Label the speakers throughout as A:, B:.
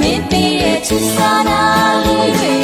A: Maybe it's just an alleyway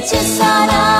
A: 빛의 사랑.